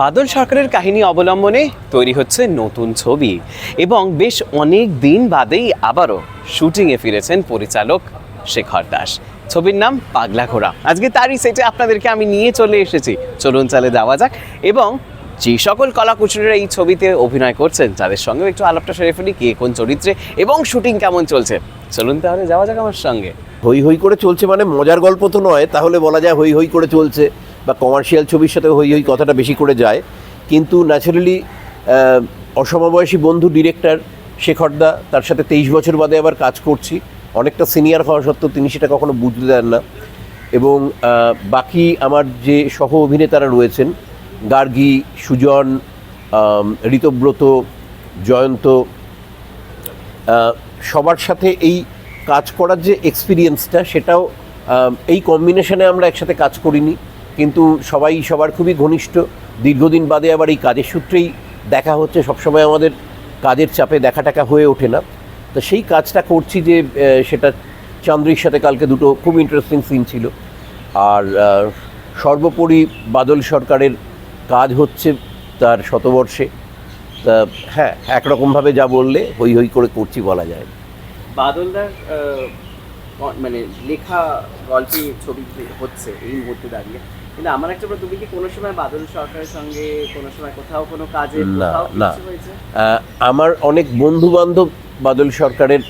বাদল সরকারের কাহিনী অবলম্বনে তৈরি হচ্ছে নতুন ছবি এবং বেশ অনেক দিন বাদেই আবারও শুটিংয়ে ফিরেছেন পরিচালক শেখর দাস। ছবির নাম পাগলা ঘোড়া। আজকে তারই সেটে আপনাদেরকে আমি নিয়ে চলে এসেছি। চলুন চালে যাওয়া যাক এবং যে সকল কলাকুশলীরা এই ছবিতে অভিনয় করছেন, তাদের সঙ্গেও একটু আলাপটা সেরে ফেলি, কে কোন চরিত্রে এবং শুটিং কেমন চলছে। চলুন তাহলে যাওয়া যাক আমার সঙ্গে। হই হই করে চলছে মানে মজার গল্প তো নয়, তাহলে বলা যায় হই হই করে চলছে। বা কমার্শিয়াল ছবির সাথে হই হই কথাটা বেশি করে যায়। কিন্তু ন্যাচারালি অসমবয়সী বন্ধু ডিরেক্টর শেখরদা তার সাথে তেইশ বছর বাদে আবার কাজ করছি। অনেকটা সিনিয়র হওয়া সত্ত্বেও তিনি সেটা কখনো বুঝতে দেন না। এবং বাকি আমার যে সহ অভিনেতারা রয়েছেন, গার্গী, সুজন ঋতব্রত, জয়ন্ত সবার সাথে এই কাজ করার যে এক্সপিরিয়েন্সটা সেটাও এই কম্বিনেশনে আমরা একসাথে কাজ করিনি। কিন্তু সবাই সবার খুবই ঘনিষ্ঠ। দীর্ঘদিন বাদে আবার এই কাজের সূত্রেই দেখা হচ্ছে, সবসময় আমাদের কাজের চাপে দেখা টাকা হয়ে ওঠে না। তো সেই কাজটা করছি যে সেটা চান্দ্রির সাথে কালকে দুটো খুব ইন্টারেস্টিং সিন ছিল। আর সর্বোপরি বাদল সরকারের কাজ হচ্ছে তার শতবর্ষে। তা হ্যাঁ একরকমভাবে যা বললে হই হই করে করছি বলা যায়। বাদলদার মানে লেখা, গল্পে ছবি হচ্ছে এই মুহূর্তে দাঁড়িয়ে। কিন্তু আমার একটা তুমি কি কোনো সময় বাদল সরকারের সঙ্গে কোনো সময় কোথাও কোনো কাজে না, না। আমার অনেক বন্ধু বান্ধব বাদল সরকারের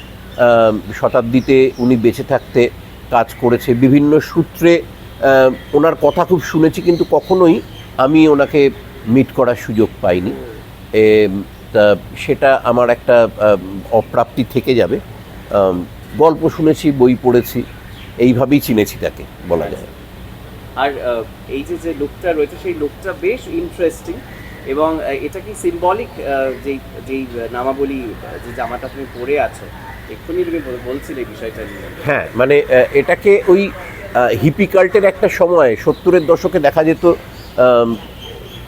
শতাব্দীতে উনি বেঁচে থাকতে কাজ করেছে বিভিন্ন সূত্রে ওনার কথা খুব শুনেছি কিন্তু কখনোই আমি ওনাকে মিট করার সুযোগ পাইনি। সেটা আমার একটা অপ্রাপ্তি থেকে যাবে। গল্প শুনেছি বই পড়েছি এইভাবেই চিনেছি তাকে বলা যায়। আর এই যে যে লোকটা রয়েছে, সেই লোকটা বেশ ইন্টারেস্টিং এবং এটা কি সিম্বলিক যেই যেই নামাবলী, যে জামাটা তুমি পরে আছো? এক্ষুনি তুমি বল- বলছিলে এই বিষয়টা নিয়ে। হ্যাঁ মানে এটাকে ওই হিপি কাল্টের একটা সময়, সত্তরের দশকে দেখা যেত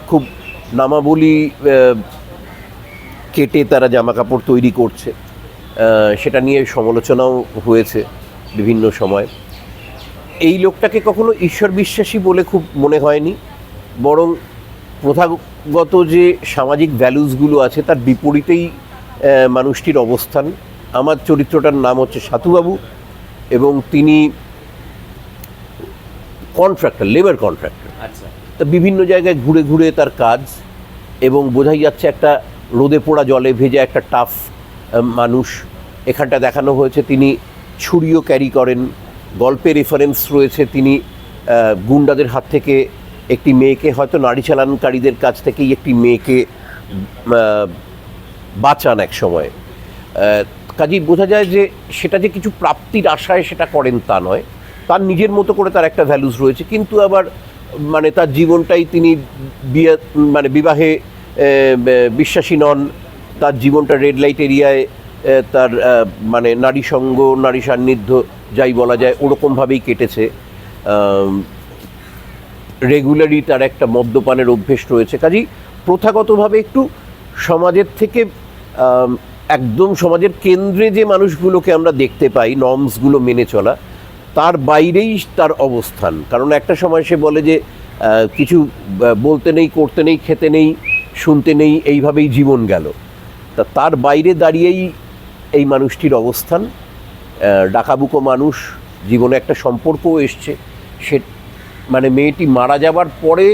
খুব নামাবলী কেটে তারা জামা কাপড় তৈরি করছে। সেটা নিয়ে সমালোচনাও হয়েছে বিভিন্ন সময়। এই লোকটাকে কখনো ঈশ্বর বিশ্বাসী বলে খুব মনে হয়নি বরং প্রথাগত যে সামাজিক ভ্যালুসগুলো আছে তার বিপরীতেই মানুষটির অবস্থান। আমার চরিত্রটার নাম হচ্ছে সাতুবাবু এবং তিনি কন্ট্রাক্টর লেবার কন্ট্রাক্টর আচ্ছা। তা বিভিন্ন জায়গায় ঘুরে ঘুরে তার কাজ এবং বোঝাই যাচ্ছে একটা রোদে পোড়া জলে ভেজা একটা টাফ মানুষ। এখানটা দেখানো হয়েছে তিনি ছুরিও ক্যারি করেন। গল্পে রেফারেন্স রয়েছে, তিনি গুন্ডাদের হাত থেকে একটি মেয়েকে, হয়তো নারী চালানকারীদের কাছ থেকেই একটি মেয়েকে বাঁচান এক সময়। কাজেই বোঝা যায় যে সেটা যে কিছু প্রাপ্তির আশায় সেটা করেন তা নয়। তার নিজের মতো করে তার একটা ভ্যালুস রয়েছে, কিন্তু আবার মানে তার জীবনটাই তিনি বিয়ে মানে বিবাহে বিশ্বাসী নন। তার জীবনটা রেড লাইট এরিয়ায় তার মানে নারী সঙ্গ, নারী সান্নিধ্য যাই বলা যায়, ওরকমভাবেই কেটেছে। রেগুলারই তার একটা মদ্যপানের অভ্যেস রয়েছে। কাজেই প্রথাগতভাবে একটু সমাজের থেকে একদম সমাজের কেন্দ্রে যে মানুষগুলোকে আমরা দেখতে পাই নর্মসগুলো মেনে চলা, তার বাইরেই তার অবস্থান। কারণ একটা সময় সে বলে যে কিছু বলতে নেই, করতে নেই, খেতে নেই, শুনতে নেই, এইভাবেই জীবন গেল। তা তার বাইরে দাঁড়িয়েই এই মানুষটির অবস্থান। ডাকাবুকো মানুষ জীবনে একটা সম্পর্কও এসছে। সে মানে মেয়েটি মারা যাবার পরে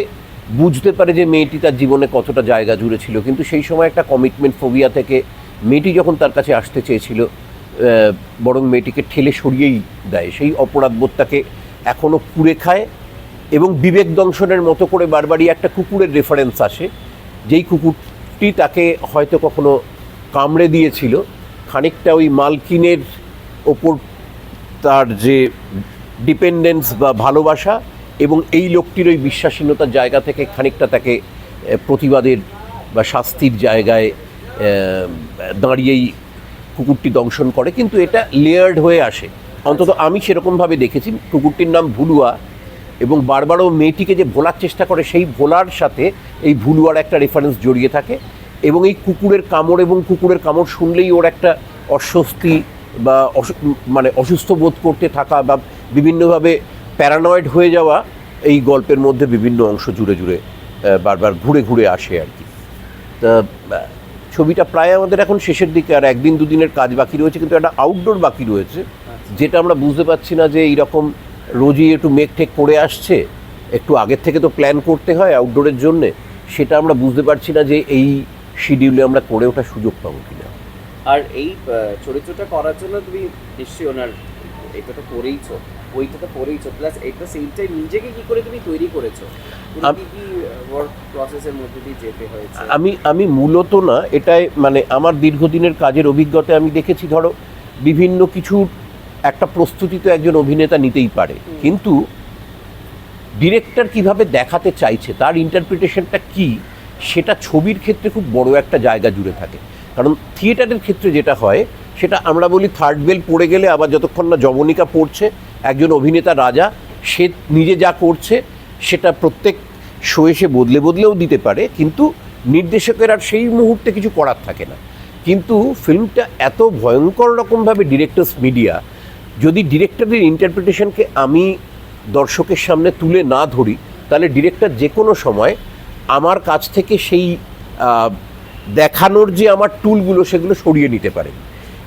বুঝতে পারে যে মেয়েটি তার জীবনে কতটা জায়গা জুড়ে ছিল। কিন্তু সেই সময় একটা কমিটমেন্ট ফোবিয়া থেকে মেয়েটি যখন তার কাছে আসতে চেয়েছিল বরং মেয়েটিকে ঠেলে সরিয়েই দেয়। সেই অপরাধবোধটাকে এখনও পুড়ে খায় এবং বিবেক দংশনের মতো করে বারবারই একটা কুকুরের রেফারেন্স আসে। যেই কুকুরটি তাকে হয়তো কখনো কামড়ে দিয়েছিল, খানিকটা ওই মালকিনের ওপর তার যে ডিপেন্ডেন্স বা ভালোবাসা এবং এই লোকটির ওই বিশ্বাসীনতার জায়গা থেকে খানিকটা তাকে প্রতিবাদের বা শাস্তির জায়গায় দাঁড়িয়েই কুকুরটি দংশন করে। কিন্তু এটা লেয়ার্ড হয়ে আসে। অন্তত আমি সেরকমভাবে দেখেছি। কুকুরটির নাম ভুলুয়া এবং বারবারও মেয়েটিকে যে ভোলার চেষ্টা করে, সেই ভোলার সাথে এই ভুলুয়ার একটা রেফারেন্স জড়িয়ে থাকে এবং এই কুকুরের কামড় এবং কুকুরের কামড় শুনলেই ওর একটা অস্বস্তি বা অসু- মানে অসুস্থ বোধ করতে থাকা বা বিভিন্নভাবে প্যারানয়েড হয়ে যাওয়া এই গল্পের মধ্যে বিভিন্ন অংশ জুড়ে জুড়ে বারবার ঘুরে ঘুরে আসে আর কি। তা ছবিটা প্রায় আমাদের এখন শেষের দিকে আর একদিন দুদিনের কাজ বাকি রয়েছে কিন্তু একটা আউটডোর বাকি রয়েছে যেটা আমরা বুঝতে পারছি না যে এইরকম রোজই একটু মেঘ ঠেক করে আসছে একটু আগের থেকে তো প্ল্যান করতে হয় আউটডোরের জন্যে সেটা আমরা বুঝতে পারছি না যে এই শিডিউলে আমরা করে ওঠার সুযোগ পাবো কিনা। আর এই চরিত্রটা করার জন্য তুমি নিশ্চয়ই ওনার এটা তো করেইছো ওইটা তো করেইছো প্লাস এটা সেম টাইম নিজেকে কি করে তুমি তৈরি করেছ? তুমি কি কি ওয়ার্ক প্রসেসের মধ্যে দিয়ে যেতে হয়েছে? আমি আমি মূলত না এটাই মানে আমার দীর্ঘদিনের কাজের অভিজ্ঞতা আমি দেখেছি ধরো বিভিন্ন কিছুর একটা প্রস্তুতি তো একজন অভিনেতা নিতেই পারে কিন্তু ডিরেক্টর কীভাবে দেখাতে চাইছে তার ইন্টারপ্রিটেশনটা কি সেটা ছবির ক্ষেত্রে খুব বড় একটা জায়গা জুড়ে থাকে। কারণ থিয়েটারের ক্ষেত্রে যেটা হয়, সেটা আমরা বলি থার্ড বেল পড়ে গেলে আবার যতক্ষণ না জবনিকা পড়ছে, একজন অভিনেতা রাজা, সে নিজে যা করছে, সেটা প্রত্যেক শো এসে বদলে বদলেও দিতে পারে, কিন্তু নির্দেশকের আর সেই মুহূর্তে কিছু করার থাকে না। কিন্তু ফিল্মটা এত ভয়ঙ্কর রকমভাবে ডিরেক্টর্স মিডিয়া যদি ডিরেক্টরের ইন্টারপ্রিটেশনকে আমি দর্শকের সামনে তুলে না ধরি, তাহলে ডিরেক্টর যে কোনো সময় আমার কাছ থেকে সেই দেখানোর যে আমার টুলগুলো সেগুলো সরিয়ে নিতে পারেন।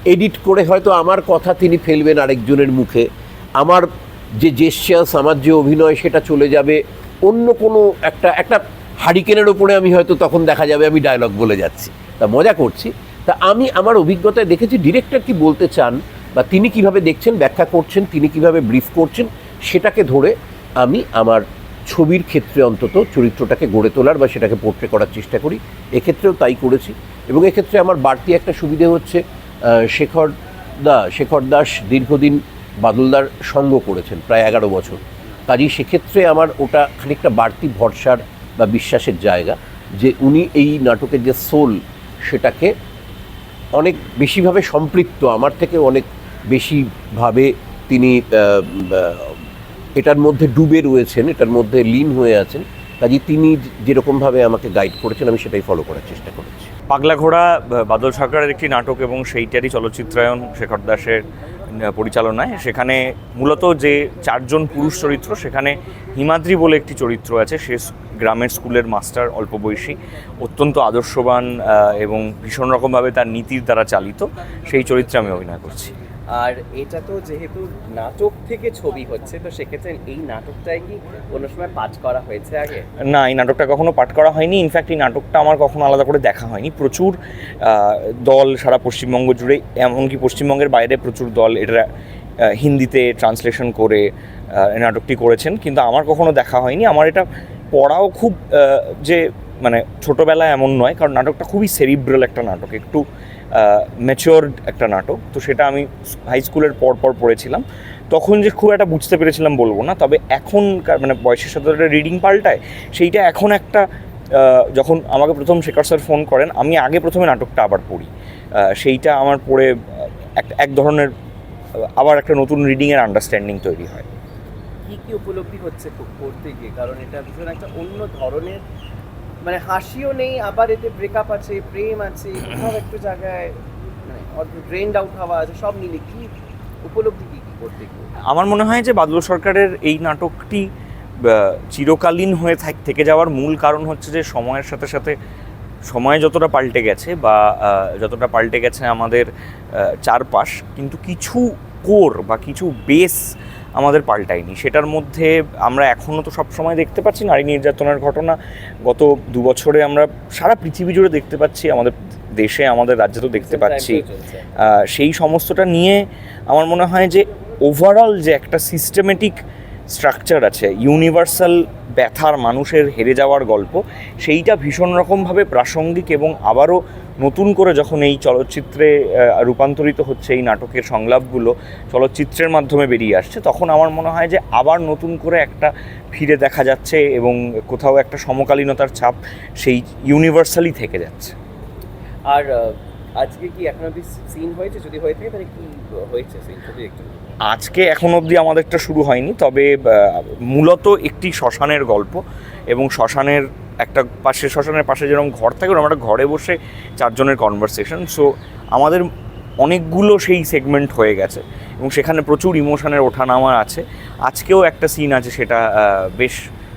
এডিট করে হয়তো আমার কথা তিনি ফেলবেন আরেকজনের মুখে। আমার যে জেস্টার্স আমার যে অভিনয় সেটা চলে যাবে। অন্য কোনো একটা একটা হারিকেনের ওপরে আমি হয়তো তখন দেখা যাবে, আমি ডায়লগ বলে যাচ্ছি। তা মজা করছি। তা আমি আমার অভিজ্ঞতায় দেখেছি ডিরেক্টর কি বলতে চান বা তিনি কীভাবে দেখছেন, ব্যাখ্যা করছেন, তিনি কীভাবে ব্রিফ করছেন, সেটাকে ধরে আমি আমার ছবির ক্ষেত্রে অন্তত চরিত্রটাকে গড়ে তোলার বা সেটাকে পোর্ট্রে করার চেষ্টা করি। এক্ষেত্রেও তাই করেছি এবং এক্ষেত্রে আমার বাড়তি একটা সুবিধে হচ্ছে শেখর দা, শেখর দাস দীর্ঘদিন বাদলদার সঙ্গ করেছেন, প্রায় এগারো বছর। কাজেই সেক্ষেত্রে আমার ওটা খানিকটা বাড়তি ভরসার বা বিশ্বাসের জায়গা যে উনি এই নাটকের যে সোল সেটাকে অনেক বেশিভাবে সম্পৃক্ত, আমার থেকে অনেক বেশিভাবে তিনি এটার মধ্যে ডুবে রয়েছেন, এটার মধ্যে লীন হয়ে আছেন কাজে তিনি যেরকমভাবে আমাকে গাইড করেছেন, আমি সেটাই ফলো করার চেষ্টা করেছি। পাগলা ঘোড়া বাদল সরকারের একটি নাটক এবং সেইটারই চলচ্চিত্রায়ন শেখর দাসের পরিচালনায়। সেখানে মূলত যে চারজন পুরুষ চরিত্র, সেখানে হিমাদ্রি বলে একটি চরিত্র আছে, সে গ্রামের স্কুলের মাস্টার অল্প বয়সী অত্যন্ত আদর্শবান এবং ভীষণ রকমভাবে তার নীতির দ্বারা চালিত, সেই চরিত্রে আমি অভিনয় করছি। আর এটা তো যেহেতু নাটক থেকে ছবি হচ্ছে, তো সেক্ষেত্রে এই নাটকটাই কি কোনো সময় পাঠ করা হয়েছে আগে? না, এই নাটকটা কখনো পাঠ করা হয়নি। ইনফ্যাক্ট এই নাটকটা আমার কখনো আলাদা করে দেখা হয়নি। প্রচুর দল সারা পশ্চিমবঙ্গ জুড়ে, এমনকি পশ্চিমবঙ্গের বাইরে প্রচুর দল এটা হিন্দিতে ট্রান্সলেশন করে নাটকটি করেছেন। কিন্তু আমার কখনো দেখা হয়নি। আমার এটা পড়াও খুব যে মানে ছোটোবেলায় এমন নয়, কারণ নাটকটা খুবই সেরিব্রাল একটা নাটক, একটু ম্যাচিওর একটা নাটক। তো সেটা আমি হাই স্কুলের পর পর পড়েছিলাম। তখন যে খুব একটা বুঝতে পেরেছিলাম বলব না, তবে এখন মানে বয়সের সাথে একটা রিডিং পাল্টায়, সেইটা এখন একটা যখন আমাকে প্রথম শেখর স্যার ফোন করেন, আমি আগে প্রথমে নাটকটা আবার পড়ি। সেইটা আমার পড়ে, এক এক ধরনের, আবার একটা নতুন রিডিংয়ের আন্ডারস্ট্যান্ডিং তৈরি হয়। কী কী উপলব্ধি হচ্ছে করতে গিয়ে? কারণ এটা ভীষণ একটা অন্য ধরনের মানে হাসিও নেই, আবার এতে ব্রেকআপ আছে, প্রেম আছে, কোথাও একটু জায়গায় মানে আউট হওয়া আছে, সব মিলে কি উপলব্ধি করতে আমার মনে হয় যে বাদল সরকারের এই নাটকটি চিরকালীন হয়ে থাক- থেকে যাওয়ার মূল কারণ হচ্ছে যে সময়ের সাথে সাথে সময় যতটা পাল্টে গেছে বা যতটা পাল্টে গেছে আমাদের চারপাশ, কিন্তু কিছু কোর বা কিছু বেস আমাদের পাল্টায়নি। সেটার মধ্যে আমরা এখনও তো সব সময় দেখতে পাচ্ছি নারী নির্যাতনের ঘটনা। গত দু বছরে আমরা সারা পৃথিবী জুড়ে দেখতে পাচ্ছি আমাদের দেশে আমাদের রাজ্যে তো দেখতে পাচ্ছি। সেই সমস্তটা নিয়ে আমার মনে হয় যে ওভারঅল যে একটা সিস্টেমেটিক স্ট্রাকচার আছে ইউনিভার্সাল ব্যথার মানুষের হেরে যাওয়ার গল্প সেইটা ভীষণ রকমভাবে প্রাসঙ্গিক এবং আবারও নতুন করে যখন এই চলচ্চিত্রে রূপান্তরিত হচ্ছে এই নাটকের সংলাপগুলো চলচ্চিত্রের মাধ্যমে বেরিয়ে আসছে, তখন আমার মনে হয় যে আবার নতুন করে একটা ফিরে দেখা যাচ্ছে এবং কোথাও একটা সমকালীনতার ছাপ সেই ইউনিভার্সালি থেকে যাচ্ছে। আর আজকে কি এখন অব্দি সিন হয়েছে? যদি হয়ে থাকে তাহলে কি হয়েছে সিন যদি একটু আজকে এখন অবধি আমাদেরটা শুরু হয়নি, তবে মূলত একটি শ্মশানের গল্প এবং শ্মশানের একটা পাশে, শ্মশানের পাশে যেরকম ঘর থাকে ওরকম একটা ঘরে বসে চারজনের কনভারসেশন সো আমাদের অনেকগুলো সেই সেগমেন্ট হয়ে গেছে এবং সেখানে প্রচুর ইমোশনের ওঠানামা আছে। আজকেও একটা সিন আছে সেটা বেশ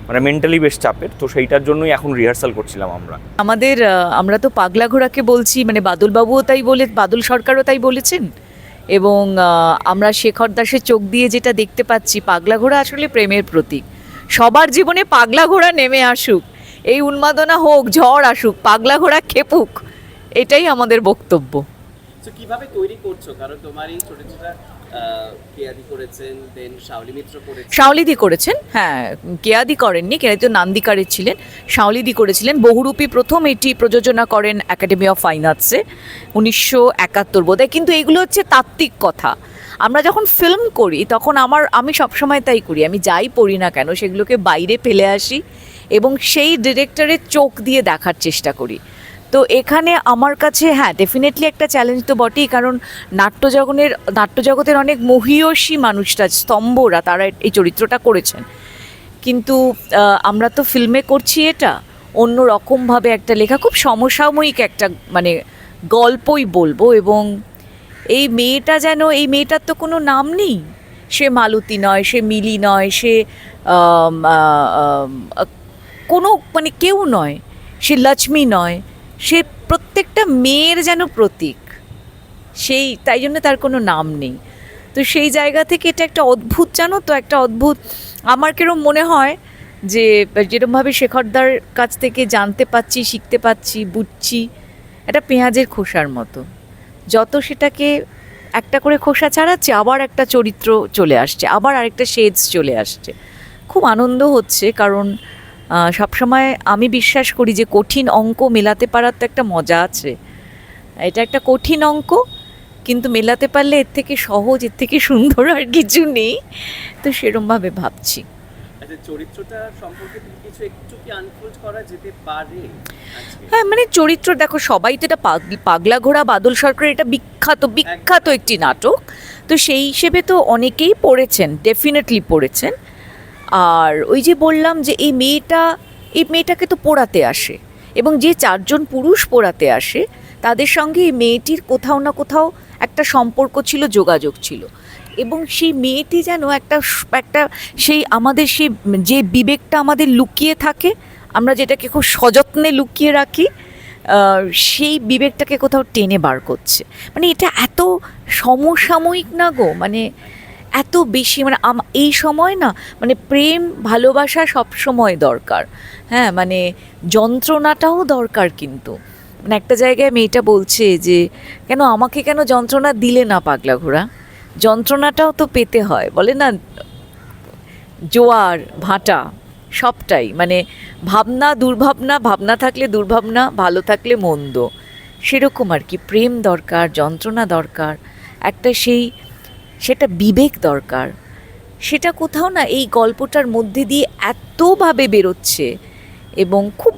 মানে মেন্টালি বেশ চাপের, তো সেইটার জন্যই এখন রিহার্সাল করছিলাম আমরা। আমাদের আমরা তো পাগলা ঘোড়াকে বলছি মানে বাদলবাবুও তাই বলে, বাদল সরকারও তাই বলেছেন? এবং আমরা শেখর দাসের চোখ দিয়ে যেটা দেখতে পাচ্ছি, পাগলা ঘোড়া আসলে প্রেমের প্রতীক। সবার জীবনে পাগলা ঘোড়া নেমে আসুক, এই উন্মাদনা হোক, ঝড় আসুক, পাগলা ঘোড়া খেপুক, এটাই আমাদের বক্তব্য। কীভাবে তৈরি করছ? কারণ তোমার এই চরিত্রটা কেয়াদি করেছেন দেন শাওলি মিত্র করেছেন। শাওলিদি করেছেন হ্যাঁ কেয়াদি করেননি কেয়াদি তো নান্দিকারের ছিলেন। শাওলিদি করেছিলেন, বহুরূপী প্রথম এটি প্রযোজনা করেন একাডেমি অফ ফাইন আর্টসে উনিশশো একাত্তর বোধহয় কিন্তু এগুলো হচ্ছে তাত্ত্বিক কথা। আমরা যখন ফিল্ম করি, তখন আমার, আমি সবসময় তাই করি, আমি যাই পড়ি না কেন, সেগুলোকে বাইরে ফেলে আসি এবং সেই ডিরেক্টরের চোখ দিয়ে দেখার চেষ্টা করি। তো এখানে আমার কাছে হ্যাঁ ডেফিনেটলি একটা চ্যালেঞ্জ তো বটেই, কারণ নাট্যজগনের, নাট্যজগতের অনেক মহীয়সী মানুষরা, স্তম্ভরা, তারা এই চরিত্রটা করেছেন। কিন্তু আমরা তো ফিল্মে করছি এটা। অন্য রকমভাবে একটা লেখা, খুব সমসাময়িক একটা মানে গল্পই বলব এবং এই মেয়েটা যেন, এই মেয়েটার তো কোনো নাম নেই। সে মালতী নয়, সে মিলি নয়, সে কোনো মানে কেউ নয়। সে লক্ষ্মী নয়। সে প্রত্যেকটা মেয়ের যেন প্রতীক। সেই, তাই জন্য তার কোনো নাম নেই। তো সেই জায়গা থেকে এটা একটা অদ্ভুত, জানো তো? একটা অদ্ভুত, আমার কিরম মনে হয় যে, যেরমভাবে শেখরদার কাছ থেকে জানতে পাচ্ছি, শিখতে পাচ্ছি, বুঝছি, একটা পেঁয়াজের খোসার মতো। যত সেটাকে একটা করে খোসা ছাড়াচ্ছে, আবার একটা চরিত্র চলে আসছে, আবার আরেকটা শেডস চলে আসছে। খুব আনন্দ হচ্ছে, কারণ সবসময় আমি বিশ্বাস করি যে কঠিন অঙ্ক মেলাতে পারার তো একটা মজা আছে। এটা একটা কঠিন অঙ্ক কিন্তু মেলাতে পারলে এর থেকে সহজ এর থেকে সুন্দর আর কিছু নেই। তো সেরমভাবে ভাবছি। আচ্ছা চরিত্রটা সম্পর্কে কিছু একটু কি আনফোল্ড করা যেতে পারে হ্যাঁ মানে চরিত্র দেখো সবাই তো এটা পাগ- পাগলা ঘোড়া বাদল সরকার এটা বিখ্যাত বিখ্যাত একটি নাটক। তো সেই হিসেবে তো অনেকেই পড়েছেন ডেফিনেটলি পড়েছেন। আর ওই যে বললাম যে এই মেয়েটা, এই মেয়েটাকে তো পড়াতে আসে এবং যে চারজন পুরুষ পড়াতে আসে, তাদের সঙ্গে এই মেয়েটির কোথাও না কোথাও একটা সম্পর্ক ছিল, যোগাযোগ ছিল। এবং সেই মেয়েটি যেন একটা একটা সেই আমাদের সেই যে বিবেকটা আমাদের লুকিয়ে থাকে, আমরা যেটাকে খুব সযত্নে লুকিয়ে রাখি সেই বিবেকটাকে কোথাও টেনে বার করছে। মানে এটা এত সমসাময়িক না গো? মানে এত বেশি মানে এই সময় না মানে প্রেম, ভালোবাসা সব সময় দরকার। হ্যাঁ মানে যন্ত্রণাটাও দরকার কিন্তু। মানে একটা জায়গায় মেয়েটা বলছে যে, কেন আমাকে কেন যন্ত্রণা দিলে না পাগলা ঘোড়া? যন্ত্রণাটাও তো পেতে হয়। বলে না, জোয়ার, ভাটা, সবটাই। মানে ভাবনা দুর্ভাবনা, ভাবনা থাকলে দুর্ভাবনা, ভালো থাকলে মন্দ। সেরকম আর কি। প্রেম দরকার, যন্ত্রণা দরকার। একটা সেই সেটা বিবেক দরকার। সেটা কোথাও না এই গল্পটার মধ্যে দিয়ে এতভাবে বেরোচ্ছে এবং খুব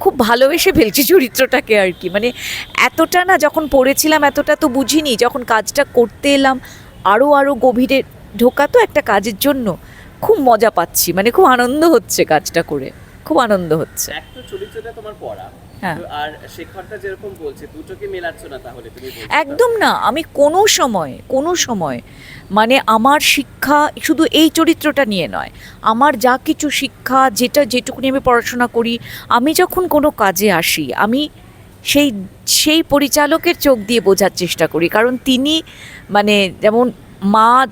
খুব ভালোবেসে ফেলছি চরিত্রটাকে আর কি। মানে এতটা না যখন পড়েছিলাম এতটা তো বুঝিনি, যখন কাজটা করতে এলাম আরও আরও গভীরে ঢোকা তো একটা কাজের জন্য খুব মজা পাচ্ছি। মানে খুব আনন্দ হচ্ছে কাজটা করে। খুব আনন্দ হচ্ছে। চরিত্রটা তোমার পড়া। আর শেখরটা যেরকম বলছে দুটোকে মেলাচ্ছ না তাহলে তুমি একদম না আমি কোনো সময় কোনো সময় মানে আমার শিক্ষা শুধু এই চরিত্রটা নিয়ে নয় আমার যা কিছু শিক্ষা যেটা যেটুকুনি আমি পড়াশোনা করি আমি যখন কোনো কাজে আসি আমি সেই সেই পরিচালকের চোখ দিয়ে বোঝার চেষ্টা করি কারণ তিনি মানে যেমন মা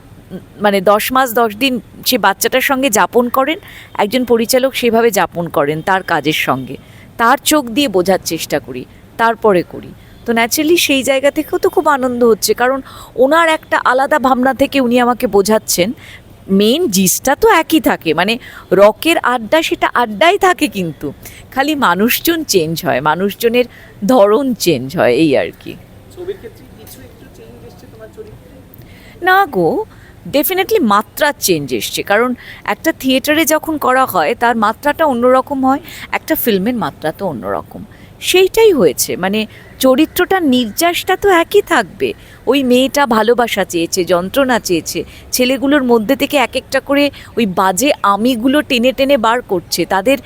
মানে দশ মাস দশ দিন সে বাচ্চাটার সঙ্গে যাপন করেন একজন পরিচালক সেভাবে যাপন করেন তার কাজের সঙ্গে। তার চোখ দিয়ে বোঝার চেষ্টা করি তারপরে করি। তো ন্যাচারালি সেই জায়গা থেকেও তো খুব আনন্দ হচ্ছে কারণ ওনার একটা আলাদা ভাবনা থেকে উনি আমাকে বোঝাচ্ছেন। মেন জিসটা তো একই থাকে মানে রকের আড্ডা সেটা আড্ডাই থাকে কিন্তু। খালি মানুষজন চেঞ্জ হয় মানুষজনের ধরন চেঞ্জ হয় এই আর কি। না গো ডেফিনেটলি মাত্রা চেঞ্জ এসছে। কারণ একটা থিয়েটারে যখন করা হয়, তার মাত্রাটা অন্যরকম হয়, একটা ফিল্মের মাত্রা তো অন্যরকম। সেইটাই হয়েছে। মানে চরিত্রটার নির্যাসটা তো একই থাকবে। ওই মেয়েটা ভালোবাসা চেয়েছে, যন্ত্রণা চেয়েছে, ছেলেগুলোর মধ্যে থেকে এক একটা করে ওই বাজে আমিগুলো টেনে টেনে বার করছে। তাদের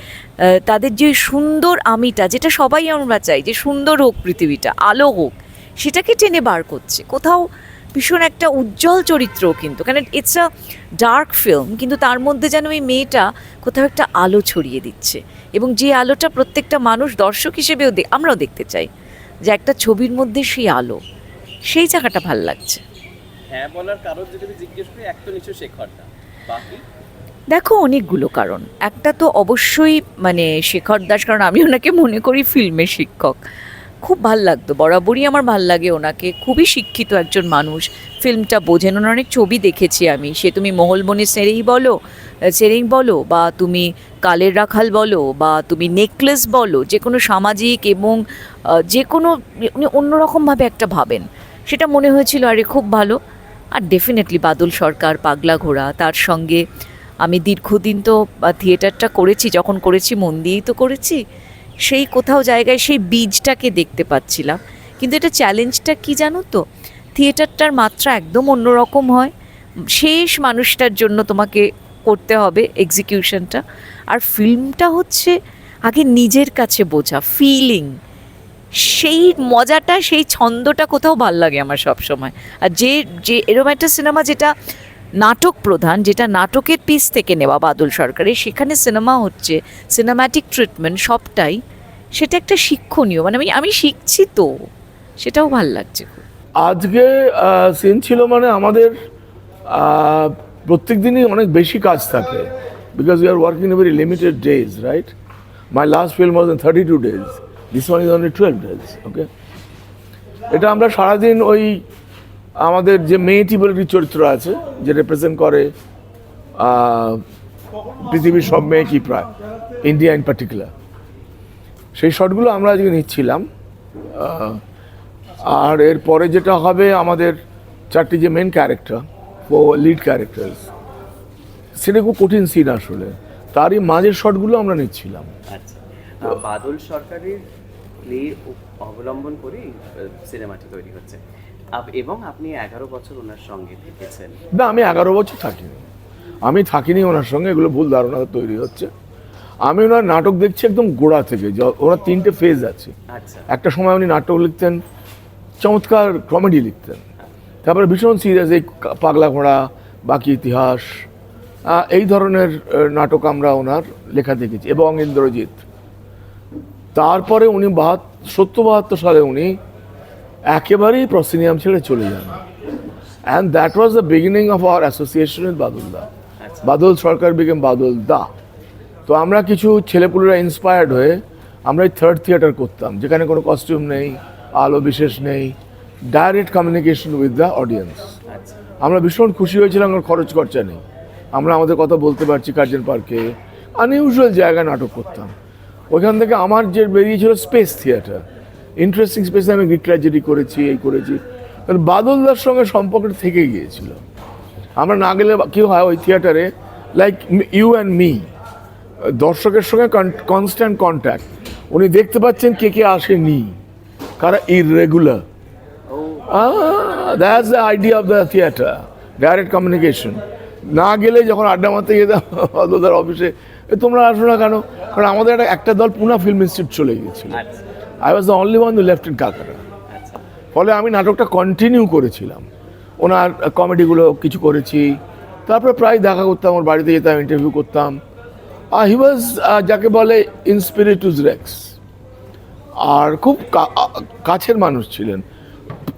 তাদের যে সুন্দর আমিটা, যেটা সবাই আমরা চাই, যে সুন্দর হোক পৃথিবীটা, আলো হোক, সেটাকে টেনে বার করছে। কোথাও ভীষণ একটা উজ্জ্বল চরিত্র কিন্তু। কারণ ইটস আ ডার্ক ফিল্ম কিন্তু তার মধ্যে যেন ওই মেয়েটা কোথাও একটা আলো ছড়িয়ে দিচ্ছে। এবং যে আলোটা প্রত্যেকটা মানুষ দর্শক হিসেবেও দে- আমরাও দেখতে চাই যে একটা ছবির মধ্যে সেই আলো সেই জায়গাটা ভালো লাগছে। হ্যাঁ বলার কারণ যদি জিজ্ঞেস করি এক তো নিশ্চয় শেখরটা বাকি? দেখো অনেকগুলো কারণ। একটা তো অবশ্যই মানে শেখর দাস কারণ আমি ওনাকে মনে করি ফিল্মের শিক্ষক। খুব ভালো লাগতো। বরাবরই আমার ভালো লাগে ওনাকে। খুবই শিক্ষিত একজন মানুষ। ফিল্মটা বোঝেন, ওনার অনেক ছবি দেখেছি আমি। সে তুমি মহলবনে সেরেই বলো সেরেই বলো, বা তুমি কালের রাখাল বলো, বা তুমি নেকলেস বলো যে কোনো সামাজিক এবং যে কোনো উনি অন্যরকমভাবে একটা ভাবেন। সেটা মনে হয়েছিল, আরে, খুব ভালো। আর ডেফিনেটলি বাদল সরকার, পাগলা ঘোড়া, তার সঙ্গে আমি দীর্ঘদিন তো থিয়েটারটা করেছি, যখন করেছি, মন দিয়েই তো করেছি। সেই কোথাও জায়গায় সেই বীজটাকে দেখতে পাচ্ছিলাম। কিন্তু এটা চ্যালেঞ্জটা কি জানো তো? থিয়েটারটার মাত্রা একদম অন্যরকম হয়। শেষ মানুষটার জন্য তোমাকে করতে হবে এক্সিকিউশনটা আর ফিল্মটা হচ্ছে আগে নিজের কাছে বোঝা ফিলিং সেই মজাটা, সেই ছন্দটা কোথাও ভালো লাগে আমার সব সময় আর যে যে, এরকম একটা সিনেমা যেটা নাটক প্রধান, যেটা নাটকের পিস থেকে নেওয়া বাদল সরকারের, সেখানে সিনেমা হচ্ছে সিনেম্যাটিক ট্রিটমেন্ট সবটাই। সেটা একটা শিক্ষণীয় মানে আমি আমি শিখছি তো, সেটাও ভালো লাগছে। আজকে সিন ছিল মানে আমাদের প্রত্যেক দিনই অনেক বেশি কাজ থাকে because you are working a very limited days right my last film was thirty two days this one is only twelve days okay এটা আমরা সারাদিন ওই আমাদের যে মেয়েটি বলে একটি চরিত্র আছে, যে রিপ্রেজেন্ট করে পৃথিবীর সব মেয়ে কি প্রায় ইন্ডিয়া ইন পার্টিকুলার সেই শটগুলো আমরা আজকে নিচ্ছিলাম আর এরপরে যেটা হবে আমাদের চারটি যে মেন ক্যারেক্টার ও লিড ক্যারেক্টার্স সেটা খুব কঠিন সিন আসলে। তারই মাঝের শটগুলো আমরা নিচ্ছিলাম। আচ্ছা বাদল সরকারের প্লে অবলম্বন করেই সিনেমাটি তৈরি হচ্ছে। এবং আপনি এগারো বছর ওনার সঙ্গে থেকেছেন। না আমি এগারো বছর থাকিনি। আমি থাকিনি ওনার সঙ্গে এগুলো ভুল ধারণা তৈরি হচ্ছে। আমি ওনার নাটক দেখছি একদম গোড়া থেকে ওনার তিনটে ফেজ আছে। আচ্ছা। একটা সময় উনি নাটক লিখতেন চমৎকার কমেডি লিখতেন। তারপরে ভীষণ সিরিয়াস এই পাগলা ঘোড়া বাকি ইতিহাস এই ধরনের নাটক আমরা ওনার লেখা দেখেছি এবং ইন্দ্রজিৎ। তারপরে উনি বাহাত সত্তর বাহাত্তর সালে উনি একেবারেই প্রসিনিয়াম ছেড়ে চলে যান। And that was the beginning of our association with Badal দা আচ্ছা। বাদল সরকার বিগেম বাদল দা তো আমরা কিছু ছেলেপুলেরা ইন্সপায়ার্ড হয়ে আমরা এই থার্ড থিয়েটার করতাম যেখানে কোনো কস্টিউম নেই আলো বিশেষ নেই direct communication with the audience আমরা ভীষণ খুশি হয়েছিলাম আমার খরচ খরচা নেই। আমরা আমাদের কথা বলতে পারছি কার্জন পার্কে আনইউজুয়াল জায়গায় নাটক করতাম। ওইখান থেকে আমার যে বেরিয়েছিল স্পেস থিয়েটার ইন্টারেস্টিং স্পেসে আমি গ্রিক ট্র্যাজেডি করেছি এই করেছি। কারণ বাদলদার সঙ্গে সম্পর্কটা থেকে গিয়েছিল। আমরা না গেলে কি হয় ওই থিয়েটারে লাইক ইউ অ্যান্ড মি দর্শকের সঙ্গে কনস্ট্যান্ট কন্ট্যাক্ট উনি দেখতে পাচ্ছেন কে কে আসেনি। কারা irregular that's the idea of the theatre direct communication না গেলে যখন আড্ডা মারতে যেতাম অতদার অফিসে তোমরা আসো না কেন? কারণ আমাদের একটা একটা দল পুনা ফিল্ম ইনস্টিটিউট চলে গিয়েছিল। আচ্ছা। I was the only one left in আচ্ছা। ফলে আমি নাটকটা কন্টিনিউ করেছিলাম। ওনার কমেডিগুলো কিছু করেছি। তারপরে প্রায় দেখা করতাম ওর বাড়িতে যেতাম ইন্টারভিউ করতাম। হি ওয়াজ যাকে বলে ইনস্পিরিটুস রেক্স আর খুব কাছের মানুষ ছিলেন।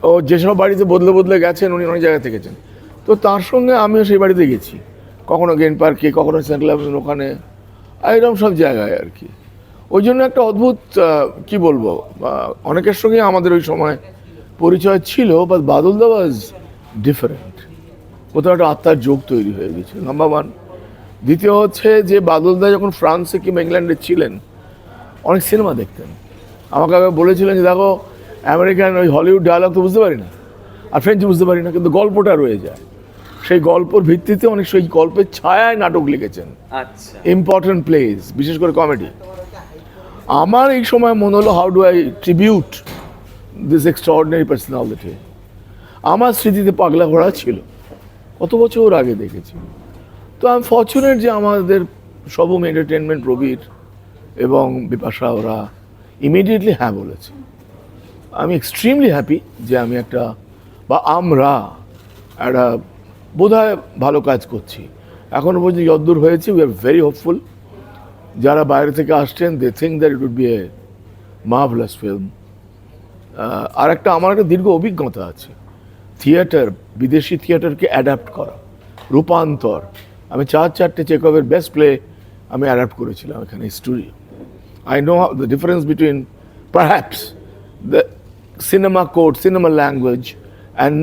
ও যেসব বাড়িতে বদলে বদলে গেছেন উনি অনেক জায়গায় থেকেছেন। তো তার সঙ্গে আমিও সেই বাড়িতে গেছি। কখনো গেন পার্কে কখনো সেন্ট্রাল ওখানে। এরকম সব জায়গায় আর কি। ওই জন্য একটা অদ্ভুত কি বলব অনেকের সঙ্গে আমাদের ওই সময় পরিচয় ছিল but Badal the was different কোথাও একটা আত্মার যোগ তৈরি হয়ে গেছে নাম্বার ওয়ান দ্বিতীয় হচ্ছে যে বাদলদা যখন ফ্রান্সে কিংবা ইংল্যান্ডে ছিলেন অনেক সিনেমা দেখতেন। আমাকে আগে বলেছিলেন যে দেখো আমেরিকান ওই হলিউড ডায়ালগ তো বুঝতে পারি না আর ফ্রেঞ্চ বুঝতে পারি না কিন্তু গল্পটা রয়ে যায়। সেই গল্পর ভিত্তিতে অনেক সেই গল্পের ছায়ায় নাটক লিখেছেন। আচ্ছা। ইম্পর্টেন্ট প্লেস বিশেষ করে কমেডি আমার এই সময় মনে হলো how do I tribute this extraordinary personality আমার স্মৃতিতে পাগলা ঘোড়া ছিল, কত বছর আগে দেখেছি। তো আমি ফর্চুনেট যে আমাদের সবম এন্টারটেনমেন্ট প্রবীর এবং বিপাশা ওরা ইমিডিয়েটলি হ্যাঁ বলেছে। আমি এক্সট্রিমলি হ্যাপি যে আমি একটা, বা আমরা একটা বোধহয় ভালো কাজ করছি। এখনও পর্যন্ত যদ্দূর হয়েছে উই আর ভেরি হোপফুল যারা বাইরে থেকে আসছেন they think that it would be a marvellous film আর একটা আমার একটা দীর্ঘ অভিজ্ঞতা আছে। থিয়েটার বিদেশি থিয়েটারকে অ্যাডাপ্ট করা রূপান্তর। আমি চার চারটে চেকঅপের বেস্ট প্লে আমি অ্যাডাপ্ট করেছিলাম এখানে studio I know the difference between perhaps the cinema code, cinema language and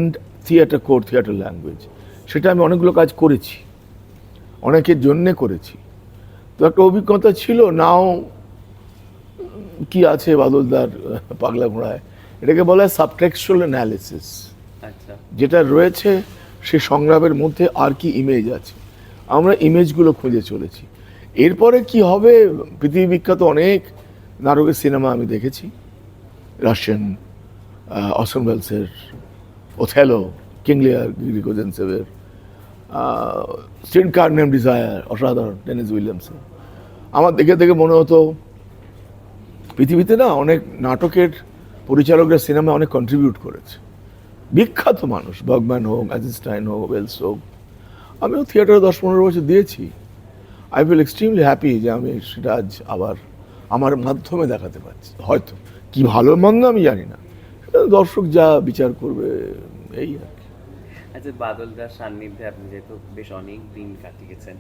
theatre code, theatre language. সেটা আমি অনেকগুলো কাজ করেছি। অনেকের জন্যে করেছি। তো একটা অভিজ্ঞতা ছিল নাও কি আছে বাদলদার পাগলা ঘোড়ায়? এটাকে বলা হয় সাবটেক্সুয়াল অ্যানালিসিস আচ্ছা। যেটা রয়েছে সে সংগ্রামের মধ্যে আর কি ইমেজ আছে। আমরা ইমেজগুলো খুঁজে চলেছি। এরপরে কি হবে? পৃথিবী বিখ্যাত অনেক নাটকের সিনেমা আমি দেখেছি। রাশিয়ান অসন ওয়েলসের ওথেলো কিংলিয়ার গ্রিকোজেন্সেভের স্ট্রিট কার নেম ডিজায়ার, অসাধারণ টেনিস উইলিয়ামসের আমার দেখে দেখে মনে হতো, পৃথিবীতে না অনেক নাটকের পরিচালকরা সিনেমা অনেক কন্ট্রিবিউট করেছে। বিখ্যাত মানুষ বগম্যান হোক, অ্যাজিস্টাইন হোক, ওয়েলস হোক। আমিও থিয়েটারে দশ পনেরো বছর দিয়েছি। আই ফিল এক্সট্রিমলি হ্যাপি যে আমি সেটা আজ আবার আমার মাধ্যমে দেখাতে পারছি। হয়তো কি ভালো মন্দ আমি জানি না। দর্শক যা বিচার করবে, এই আর আচ্ছা বাদলদার সান্নিধ্যে আপনি যেহেতু বেশ অনেক দিন কাটিয়েছেন,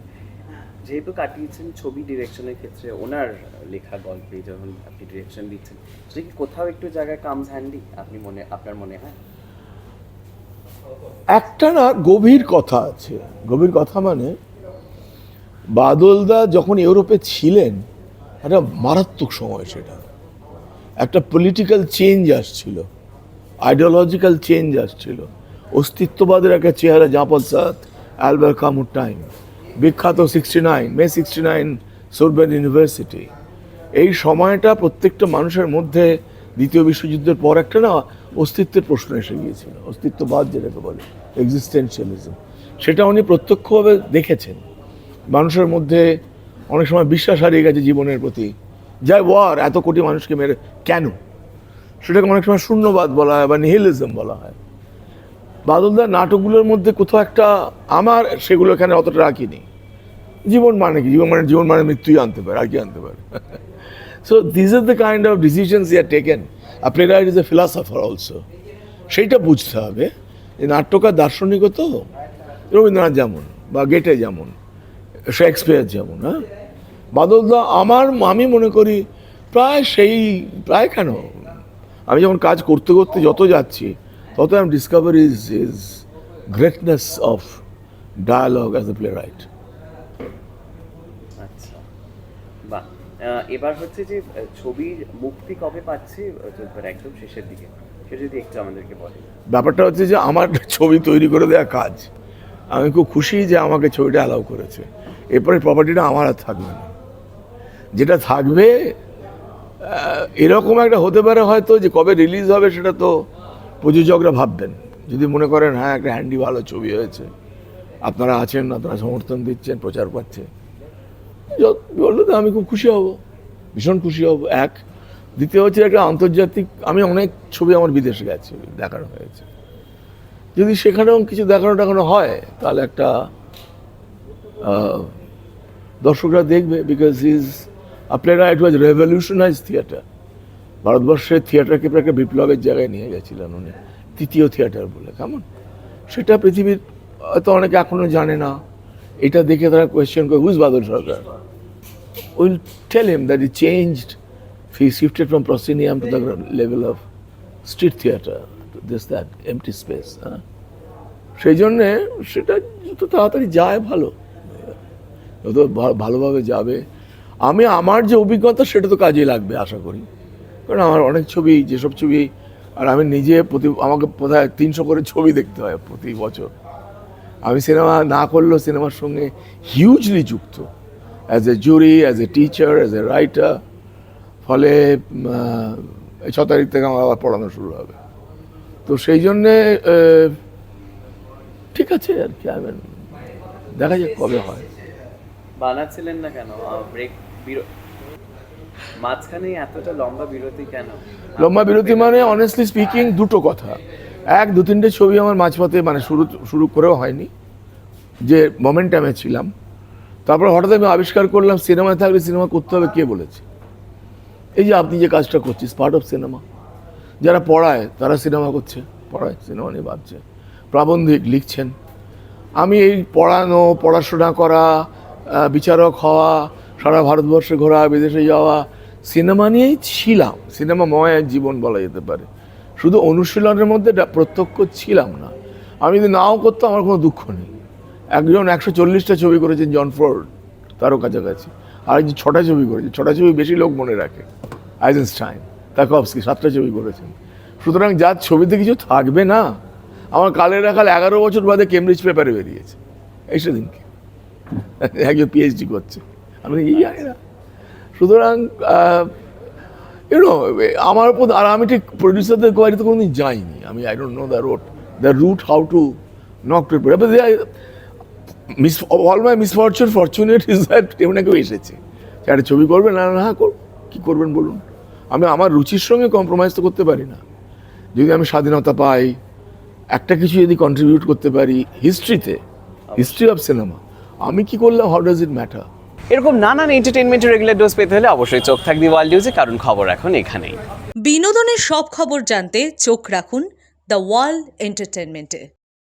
যেহেতু কাটিয়েছেন ছবি ডিরেকশনের ক্ষেত্রে, ওনার লেখা গল্পে যখন আপনি ডিরেকশন দিচ্ছেন সেটা কি কোথাও একটু জায়গায় কামস হ্যান্ডি আপনি মনে, আপনার মনে হয়? একটা না গভীর কথা আছে। গভীর কথা মানে বাদলদা যখন ইউরোপে ছিলেন, একটা মারাত্মক সময় সেটা। একটা পলিটিক্যাল চেঞ্জ আসছিল আইডিওলজিক্যাল চেঞ্জ আসছিল। অস্তিত্ববাদের একটা চেহারা জাপল সাত অ্যালবার কামুর টাইম। বিখ্যাত sixty nine May sixty nine Sorbonne university. এই সময়টা প্রত্যেকটা মানুষের মধ্যে দ্বিতীয় বিশ্বযুদ্ধের পর একটা না অস্তিত্বের প্রশ্ন এসে গিয়েছিল। অস্তিত্ববাদ যেটাকে বলে এক্সিস্টেন্সিয়ালিজম সেটা উনি প্রত্যক্ষভাবে দেখেছেন। মানুষের মধ্যে অনেক সময় বিশ্বাস হারিয়ে গেছে জীবনের প্রতি। যাই ওয়ার এত কোটি মানুষকে মেরে, কেন? সেটাকে অনেক সময় শূন্যবাদ বলা হয় বা নিহিলিজম বলা হয়। বাদলদার নাটকগুলোর মধ্যে কোথাও একটা আমার সেগুলো এখানে অতটা রাখিনি। জীবন মানে কি? জীবন মানে জীবন মানে মৃত্যুই আনতে পারে, আর কি আনতে পারে? So this are the kind of decisions are taken a playwright is a philosopher also সেইটা বুঝতে হবে যে নাট্যকার দার্শনিকও তো, রবীন্দ্রনাথ যেমন বা গেটে যেমন, শেক্সপিয়ার যেমন হ্যাঁ? বাদলদা আমার, আমি মনে করি প্রায় সেই, প্রায় কেন? আমি যখন কাজ করতে করতে যত যাচ্ছি is is greatness of dialogue as a playwright আচ্ছা। বাহ। এবার হচ্ছে যে ছবির মুক্তি কবে পাচ্ছে? একদম শেষের দিকে। সেটা যদি একটু আমাদেরকে বলেন ব্যাপারটা হচ্ছে যে আমার ছবি তৈরি করে দেওয়া কাজ। আমি খুব খুশি যে আমাকে ছবিটা অ্যালাউ করেছে। এরপরে প্রপার্টিটা আমার আর থাকবে না। যেটা থাকবে এরকম একটা হতে পারে হয়তো যে কবে রিলিজ হবে সেটা তো প্রযোজকরা ভাববেন, যদি মনে করেন হ্যাঁ একটা হ্যান্ডি ভালো ছবি হয়েছে, আপনারা আছেন, আপনারা সমর্থন দিচ্ছেন, প্রচার পাচ্ছে বললে তো আমি খুব খুশি হব, ভীষণ খুশি হব। এক, দ্বিতীয় হচ্ছে একটা আন্তর্জাতিক, আমি অনেক ছবি আমার বিদেশে গেছে, দেখানো হয়েছে। যদি সেখানেও কিছু দেখানো টাকানো হয়, তাহলে একটা দর্শকরা দেখবে বিকজ ইজ আপনারা ইট ওয়াজ রেভলিউশনাইজ থিয়েটার ভারতবর্ষের থিয়েটারকে প্রায় একটা বিপ্লবের জায়গায় নিয়ে গেছিলেন উনি। তৃতীয় থিয়েটার বলে, কেমন? সেটা পৃথিবীর হয়তো অনেকে এখনও জানে না। এটা দেখে তারা কোয়েশ্চেন করে whose Badal Sarkar will tell him that he changed he shifted from proscenium to the level of street theatre this that empty space হ্যাঁ সেই জন্যে সেটা যত তাড়াতাড়ি যায় ভালো। যত ভালোভাবে যাবে। আমি, আমার যে অভিজ্ঞতা সেটা তো কাজে লাগবে, আশা করি। কারণ আমার অনেক ছবি, যেসব ছবি, আর আমি নিজে প্রতি, আমাকে বোধহয় তিনশো করে ছবি দেখতে হয় প্রতি বছর। আমি সিনেমা না করলেও সিনেমার সঙ্গে হিউজলি যুক্ত। As a jury as a teacher as a writer ফলে ছ তারিখ থেকে আমার আবার পড়ানো শুরু হবে। তো সেই জন্যে ঠিক আছে আর কি আমি দেখা যাক কবে হয়। বানাচ্ছিলেন না কেন? ব্রেক মাঝখানে এতটা লম্বা বিরতি কেন? লম্বা বিরতি মানে অনেস্টলি স্পিকিং দুটো কথা। এক, দু, তিনটে ছবি আমার মাঝপথে মানে শুরু শুরু করেও হয়নি, যে মোমেন্টামে ছিলাম। তারপর হঠাৎ আমি আবিষ্কার করলাম সিনেমায় থাকলে সিনেমা করতে হবে, কে বলেছে? এই যে আপনি যে কাজটা করছিস পার্ট অফ সিনেমা যারা পড়ায়, তারা সিনেমা করছে, পড়ায় সিনেমা নিয়ে ভাবছে। প্রাবন্ধিক লিখছেন। আমি এই পড়ানো, পড়াশোনা করা বিচারক হওয়া সারা ভারতবর্ষে ঘোরা, বিদেশে যাওয়া, সিনেমা নিয়েই ছিলাম। সিনেমাময় এক জীবন বলা যেতে পারে। শুধু অনুশীলনের মধ্যে প্রত্যক্ষ ছিলাম না। আমি যদি নাও করতাম, আমার কোনো দুঃখ নেই। একজন একশো চল্লিশটা ছবি করেছেন জন ফোর্ড, তারও কাছাকাছি। আর একজন ছটা ছবি করেছে। ছটা ছবি বেশি লোক মনে রাখে। আইজেনস্টাইন তাকবস্কি সাতটা ছবি করেছেন। সুতরাং যার ছবিতে কিছু থাকবে না, আমার কালের রাখাল এগারো বছর বাদে কেমব্রিজ পেপারে বেরিয়েছে। এই দিনকে। একজন পিএইচডি করছে। আমি এই জানি না সুতরাং ইউনো আমার উপর, আর আমি ঠিক প্রডিউসারদের কোয়ারিতে কোনোদিন যাইনি। আমি I don't know the road the route how to knock to miss all my misfortune fortunate is that কেউ না কেউ এসেছে। একটা ছবি করবেন না না কর কী করবেন বলুন? আমি আমার রুচির সঙ্গে কম্প্রোমাইজ তো করতে পারি না। যদি আমি স্বাধীনতা পাই, একটা কিছু যদি কন্ট্রিবিউট করতে পারি হিস্ট্রিতে হিস্ট্রি অফ সিনেমা আমি কি করলাম? হাউ ডাজ ইট ম্যাটার এরকম নানান এন্টারটেনমেন্টের রেগুলার ডোজ পেতে হলে অবশ্যই চোখ থাকবে ওয়ার্ল্ড নিউজে কারণ খবর এখন এখানেই। বিনোদনের সব খবর জানতে চোখ রাখুন দ্য ওয়ার্ল্ড এন্টারটেনমেন্টে